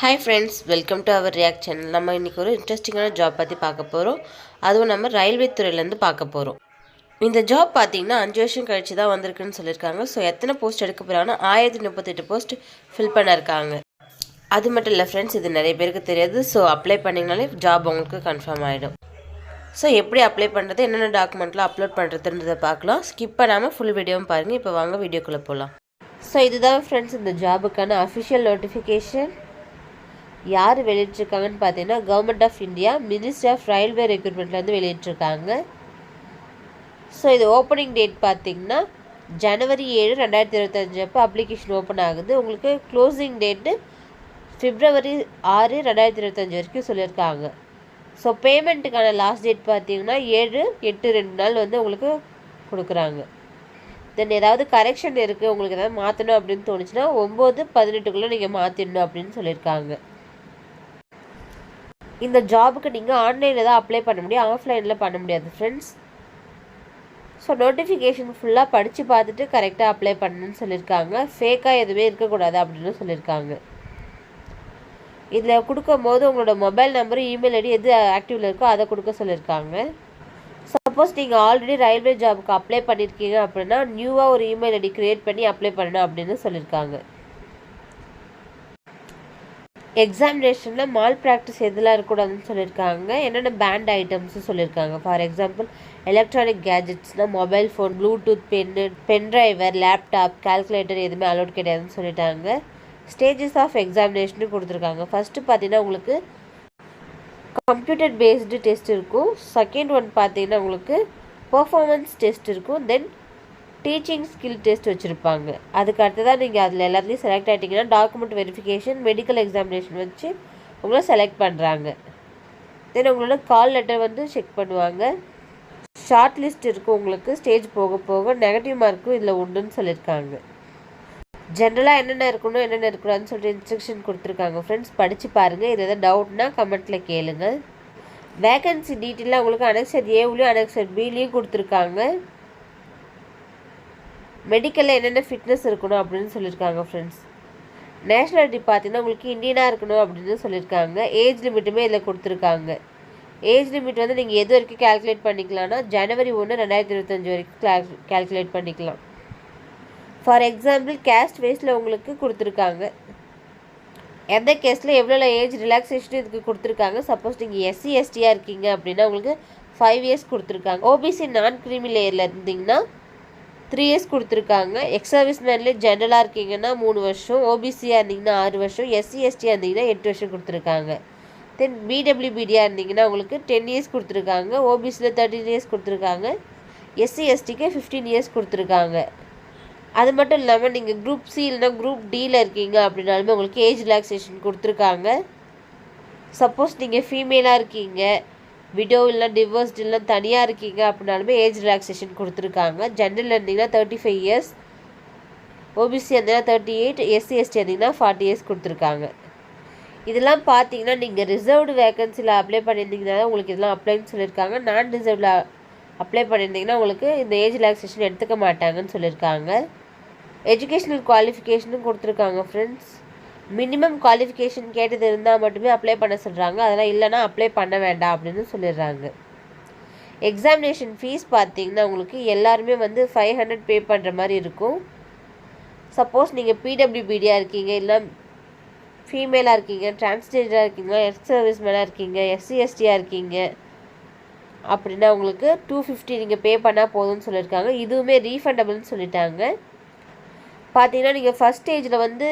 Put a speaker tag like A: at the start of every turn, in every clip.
A: Hi friends welcome to our react channel நம்ம இன்றைக்கி ஒரு இன்ட்ரெஸ்டிங்கான ஜாப் பற்றி பார்க்க போகிறோம் அதுவும் நம்ம ரயில்வே துறையிலேருந்து பார்க்க போகிறோம் இந்த ஜாப் பார்த்தீங்கன்னா அஞ்சு வருஷம் கழிச்சு தான் வந்திருக்குன்னு சொல்லியிருக்காங்க. ஸோ எத்தனை போஸ்ட் எடுக்க போகிறாங்கன்னா ஆயிரத்தி முப்பத்தெட்டு போஸ்ட் ஃபில் பண்ணியிருக்காங்க. அது மட்டும் இல்லை ஃப்ரெண்ட்ஸ் இது நிறைய பேருக்கு தெரியாது. ஸோ அப்ளை பண்ணிங்கனாலே ஜாப் உங்களுக்கு கன்ஃபார்ம் ஆகிடும் ஸோ எப்படி அப்ளை பண்ணுறது என்னென்ன டாக்குமெண்ட்லாம் அப்லோட் பண்ணுறதுன்றதை பார்க்கலாம். ஸ்கிப் பண்ணாமல் ஃபுல் வீடியோவும் பாருங்கள் இப்போ வாங்க வீடியோக்குள்ளே போகலாம் ஸோ இதுதான் ஃப்ரெண்ட்ஸ் இந்த ஜாபுக்கான அஃபிஷியல் நோட்டிஃபிகேஷன் யார் வெளியிட்டிருக்காங்கன்னு பார்த்தீங்கன்னா government of India ministry of railway ரெக்ரூட்மெண்ட்லேருந்து வெளியிட்டிருக்காங்க. ஸோ இது ஓப்பனிங் டேட் பார்த்தீங்கன்னா ஜனவரி ஏழு ரெண்டாயிரத்தி இருபத்தஞ்சு அப்போ அப்ளிகேஷன் ஓப்பன் ஆகுது. உங்களுக்கு க்ளோசிங் டேட்டு பிப்ரவரி ஆறு ரெண்டாயிரத்தி இருபத்தஞ்சி வரைக்கும் சொல்லியிருக்காங்க. ஸோ பேமெண்ட்டுக்கான லாஸ்ட் டேட் பார்த்தீங்கன்னா ஏழு எட்டு ரெண்டு நாள் வந்து உங்களுக்கு கொடுக்குறாங்க. தென் ஏதாவது கரெக்ஷன் இருக்குது உங்களுக்கு ஏதாவது மாற்றணும் அப்படின்னு தோணுச்சுன்னா ஒம்பது பதினெட்டுக்குள்ளே நீங்கள் மாற்றிடணும் அப்படின்னு சொல்லியிருக்காங்க. இந்த ஜாபுக்கு நீங்கள் ஆன்லைனில் தான் அப்ளை பண்ண முடியும் ஆஃப்லைனில் பண்ண முடியாது ஃப்ரெண்ட்ஸ் ஸோ நோட்டிஃபிகேஷன் ஃபுல்லாக படித்து பார்த்துட்டு கரெக்டாக அப்ளை பண்ணுன்னு சொல்லியிருக்காங்க ஃபேக்காக எதுவுமே இருக்கக்கூடாது அப்படின்னு சொல்லியிருக்காங்க இதில் கொடுக்கும் போது உங்களோட மொபைல் நம்பரு இமெயில் ஐடி எது ஆக்டிவில் இருக்கோ அதை கொடுக்க சொல்லியிருக்காங்க சப்போஸ் நீங்கள் ஆல்ரெடி ரயில்வே ஜாபுக்கு அப்ளை பண்ணியிருக்கீங்க அப்படின்னா நியூவாக ஒரு இமெயில் ஐடி க்ரியேட் பண்ணி அப்ளை பண்ணணும் அப்படின்னு சொல்லியிருக்காங்க எக்ஸாமினேஷனில் மால் ப்ராக்டிஸ் எதெல்லாம் இருக்கக்கூடாதுன்னு சொல்லியிருக்காங்க. என்னென்ன பேண்ட் ஐட்டம்ஸும் சொல்லியிருக்காங்க. For example electronic கேஜெட்ஸ்னால் mobile phone Bluetooth pen pen driver laptop calculator எதுவுமே அலோட் கிடையாதுன்னு சொல்லிட்டாங்க. ஸ்டேஜஸ் ஆஃப் எக்ஸாமினேஷனும் கொடுத்துருக்காங்க. ஃபஸ்ட்டு பார்த்தீங்கன்னா உங்களுக்கு கம்ப்யூட்டர் பேஸ்டு டெஸ்ட் இருக்கும். செகண்ட் ஒன் பார்த்தீங்கன்னா உங்களுக்கு பர்ஃபார்மன்ஸ் டெஸ்ட் இருக்கும். தென் டீச்சிங் ஸ்கில் டெஸ்ட் வச்சுருப்பாங்க. அதுக்கு அடுத்ததாக நீங்கள் அதில் எல்லாத்துலேயும் செலக்ட் ஆகிட்டிங்கன்னா டாக்குமெண்ட் வெரிஃபிகேஷன் மெடிக்கல் எக்ஸாமினேஷன் வச்சு உங்களை செலக்ட் பண்ணுறாங்க தென் உங்களோட கால் லெட்டர் வந்து செக் பண்ணுவாங்க. ஷார்ட் லிஸ்ட் இருக்கும் உங்களுக்கு ஸ்டேஜ் போக போக நெகட்டிவ் மார்க்கும் இதில் உண்டுன்னு சொல்லியிருக்காங்க ஜென்ரலாக என்னென்ன இருக்கணும் என்னென்ன இருக்கணும்னு சொல்லிட்டு இன்ஸ்ட்ரக்ஷன் கொடுத்துருக்காங்க. ஃப்ரெண்ட்ஸ் படித்து பாருங்கள் இது எதாவது டவுட்னா கமெண்ட்டில் கேளுங்கள் வேகன்சி டீட்டெயிலாக உங்களுக்கு அனெக்சர் ஏவுலேயும் அனெக்சர் பிலையும் கொடுத்துருக்காங்க. மெடிக்கலில் என்னென்ன ஃபிட்னஸ் இருக்கணும் அப்படின்னு சொல்லியிருக்காங்க ஃப்ரெண்ட்ஸ் நேஷ்னாலிட்டி பார்த்தீங்கன்னா உங்களுக்கு இந்தியனாக இருக்கணும் அப்படின்னு சொல்லியிருக்காங்க. ஏஜ் லிமிட்டுமே இதில் கொடுத்துருக்காங்க. ஏஜ் லிமிட் வந்து நீங்கள் எது வரைக்கும் கேல்குலேட் பண்ணிக்கலாம்னா ஜனவரி ஒன்று ரெண்டாயிரத்தி இருபத்தஞ்சி வரைக்கும் கேல்குலேட் பண்ணிக்கலாம். ஃபார் எக்ஸாம்பிள் கேஸ்ட் வைஸில் உங்களுக்கு கொடுத்துருக்காங்க. எந்த கேஸில் எவ்வளோ ஏஜ் ரிலாக்ஸேஷன் இதுக்கு கொடுத்துருக்காங்க? சப்போஸ் நீங்கள் எஸ்சி எஸ்டியாக இருக்கீங்க அப்படின்னா உங்களுக்கு ஃபைவ் இயர்ஸ் கொடுத்துருக்காங்க. ஓபிசி நான் கிரிமி லேயரில் இருந்தீங்கன்னா த்ரீ இயர்ஸ் கொடுத்துருக்காங்க. எக்ஸ் சர்வீஸ் மேன்லேயே ஜென்ரலாக இருக்கீங்கன்னா மூணு வருஷம் ஓபிசியாக இருந்தீங்கன்னா ஆறு வருஷம் எஸ்சி எஸ்டியாக இருந்தீங்கன்னா எட்டு வருஷம் கொடுத்துருக்காங்க. தென் பிடபிள்யூபிடியாக இருந்தீங்கன்னா உங்களுக்கு டென் இயர்ஸ் கொடுத்துருக்காங்க. ஓபிசியில் தேர்ட்டின் இயர்ஸ் கொடுத்துருக்காங்க. எஸ்சி எஸ்டிக்கு ஃபிஃப்டீன் இயர்ஸ் கொடுத்துருக்காங்க. அது மட்டும் இல்லாமல் நீங்கள் குரூப் சி இல்லைனா குரூப் டியில் இருக்கீங்க அப்படின்னாலுமே உங்களுக்கு ஏஜ் ரிலாக்ஸேஷன் கொடுத்துருக்காங்க. சப்போஸ் நீங்கள் ஃபீமேலாக இருக்கீங்க. விடோ இல்லை டிவோர்ஸ்ட் இல்லை தனியாக இருக்கீங்க அப்படின்னாலுமே ஏஜ் ரிலாக்ஸேஷன் கொடுத்துருக்காங்க. ஜென்ரல் இருந்தீங்கன்னா தேர்ட்டி ஃபைவ் இயர்ஸ் ஓபிசி இருந்தீங்கன்னா தேர்ட்டி எயிட் எஸ்சி எஸ்டி இருந்தீங்கன்னா ஃபார்ட்டி இயர்ஸ் கொடுத்துருக்காங்க. இதெல்லாம் பார்த்தீங்கன்னா நீங்கள் ரிசர்வ்டு வேகன்சியில் அப்ளை பண்ணியிருந்தீங்கன்னா உங்களுக்கு இதெல்லாம் அப்ளைன்னு சொல்லியிருக்காங்க. நான் ரிசர்வ்டில் அப்ளை பண்ணியிருந்தீங்கன்னா உங்களுக்கு இந்த ஏஜ் ரிலாக்ஸேஷன் எடுத்துக்க மாட்டாங்கன்னு சொல்லியிருக்காங்க. எஜுகேஷ்னல் குவாலிஃபிகேஷனும் கொடுத்துருக்காங்க ஃப்ரெண்ட்ஸ் மினிமம் குவாலிஃபிகேஷன் கேட்டது இருந்தால் மட்டுமே அப்ளை பண்ண சொல்கிறாங்க அதெல்லாம் இல்லைனா அப்ளை பண்ண வேண்டாம் அப்படின்னு சொல்லிடுறாங்க. எக்ஸாமினேஷன் ஃபீஸ் பார்த்தீங்கன்னா உங்களுக்கு எல்லாருமே வந்து ஃபைவ் ஹண்ட்ரட் பே பண்ணுற மாதிரி இருக்கும். சப்போஸ் நீங்கள் பிடபிள்யூபிடியாக இருக்கீங்க இல்லை ஃபீமேலாக இருக்கீங்க டிரான்ஸ்ஜெண்டராக இருக்கீங்க எக்ஸ் சர்வீஸ் மேனாக இருக்கீங்க எஸ்சி எஸ்டியாக இருக்கீங்க அப்படின்னா உங்களுக்கு டூ ஃபிஃப்டி நீங்கள் பே பண்ணால் போதும்னு சொல்லியிருக்காங்க. இதுவுமே ரீஃபண்டபிள்னு சொல்லிட்டாங்க. பார்த்தீங்கன்னா நீங்கள் ஃபஸ்ட் ஸ்டேஜில் வந்து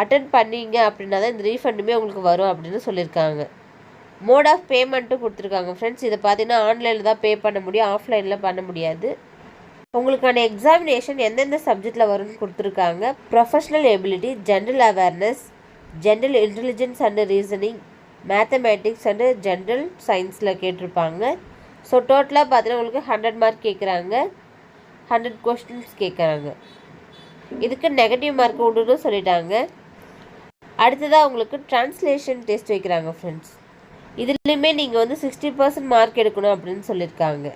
A: அட்டன் பண்ணீங்க அப்படின்னா தான் இந்த ரீஃபண்டுமே உங்களுக்கு வரும் அப்படின்னு சொல்லியிருக்காங்க. மோட் ஆஃப் பேமெண்ட்டும் கொடுத்துருக்காங்க. ஃப்ரெண்ட்ஸ் இதை பார்த்தீங்கன்னா ஆன்லைனில் தான் பே பண்ண முடியும். ஆஃப்லைனில் பண்ண முடியாது. உங்களுக்கான எக்ஸாமினேஷன் எந்தெந்த சப்ஜெக்டில் வரும்னு கொடுத்துருக்காங்க. Professional ability general awareness general intelligence and reasoning mathematics and general சயின்ஸில் கேட்டிருப்பாங்க. ஸோ டோட்டலாக பார்த்தீங்கன்னா உங்களுக்கு ஹண்ட்ரட் மார்க் கேட்குறாங்க. ஹண்ட்ரட் கொஸ்டின்ஸ் கேட்குறாங்க. இதுக்கு நெகட்டிவ் மார்க் உண்டுன்னு சொல்லிட்டாங்க. அடுத்ததாக உங்களுக்கு ட்ரான்ஸ்லேஷன் டெஸ்ட் வைக்கிறாங்க ஃப்ரெண்ட்ஸ் இதுலேயுமே நீங்கள் வந்து சிக்ஸ்டி பர்சன்ட் மார்க் எடுக்கணும் அப்படின்னு சொல்லியிருக்காங்க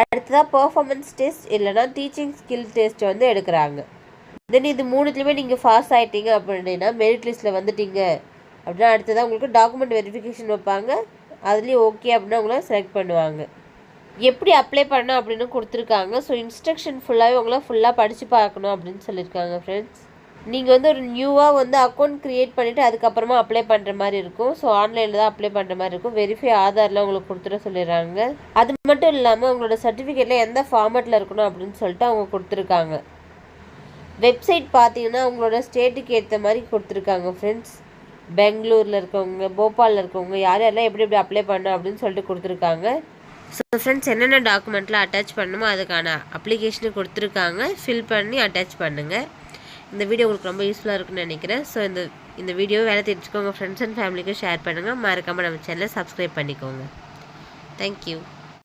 A: அடுத்ததாக பர்ஃபார்மன்ஸ் டெஸ்ட் இல்லைனா டீச்சிங் ஸ்கில் டெஸ்ட் வந்து எடுக்கிறாங்க. தென் இது மூணுத்துலேயுமே நீங்கள் பாஸ் ஆகிட்டீங்க அப்படின்னா மெரிட் லிஸ்ட்டில் வந்துட்டீங்க அப்படின்னா அடுத்ததாக உங்களுக்கு டாக்குமெண்ட் வெரிஃபிகேஷன் வைப்பாங்க. அதுலேயும் ஓகே அப்படின்னா உங்களை செலக்ட் பண்ணுவாங்க. எப்படி அப்ளை பண்ணணும் அப்படின்னு கொடுத்துருக்காங்க. ஸோ இன்ஸ்ட்ரக்ஷன் ஃபுல்லாகவே உங்களை ஃபுல்லாக படித்து பார்க்கணும் அப்படின்னு சொல்லியிருக்காங்க ஃப்ரெண்ட்ஸ் நீங்கள் வந்து ஒரு நியூவாக வந்து அக்கௌண்ட் க்ரியேட் பண்ணிவிட்டு அதுக்கப்புறமா அப்ளை பண்ணுற மாதிரி இருக்கும். ஸோ ஆன்லைனில் தான் அப்ளை பண்ணுற மாதிரி இருக்கும். வெரிஃபை ஆதாரில் உங்களுக்கு கொடுத்துட சொல்லிடுறாங்க. அது மட்டும் இல்லாமல் உங்களோட சர்டிஃபிகேட்டில் எந்த ஃபார்மேட்டில் இருக்கணும் அப்படின்னு சொல்லிட்டு அவங்க கொடுத்துருக்காங்க. வெப்சைட் பார்த்தீங்கன்னா உங்களோட ஸ்டேட்டுக்கு ஏற்ற மாதிரி கொடுத்துருக்காங்க ஃப்ரெண்ட்ஸ் பெங்களூரில் இருக்கவங்க போபாலில் இருக்கவங்க யார் யாரெல்லாம் எப்படி எப்படி அப்ளை பண்ணணும் அப்படின்னு சொல்லிட்டு கொடுத்துருக்காங்க. ஸோ ஃப்ரெண்ட்ஸ் என்னென்ன டாக்குமெண்ட்லாம் அட்டாச் பண்ணணுமோ அதுக்கான அப்ளிகேஷனை கொடுத்துருக்காங்க. ஃபில் பண்ணி அட்டாச் பண்ணுங்கள் இந்த வீடியோ உங்களுக்கு ரொம்ப யூஸ்ஃபுல்லாக இருக்குன்னு நினைக்கிறேன். ஸோ இந்த இந்த வீடியோ வேலை தெரிஞ்சுக்கோங்க. ஃப்ரெண்ட்ஸ் அண்ட் ஃபேமிலிக்கும் ஷேர் பண்ணுங்கள் மறக்காமல் நம்ம சேனலை சப்ஸ்கிரைப் பண்ணிக்கோங்க. தேங்க்யூ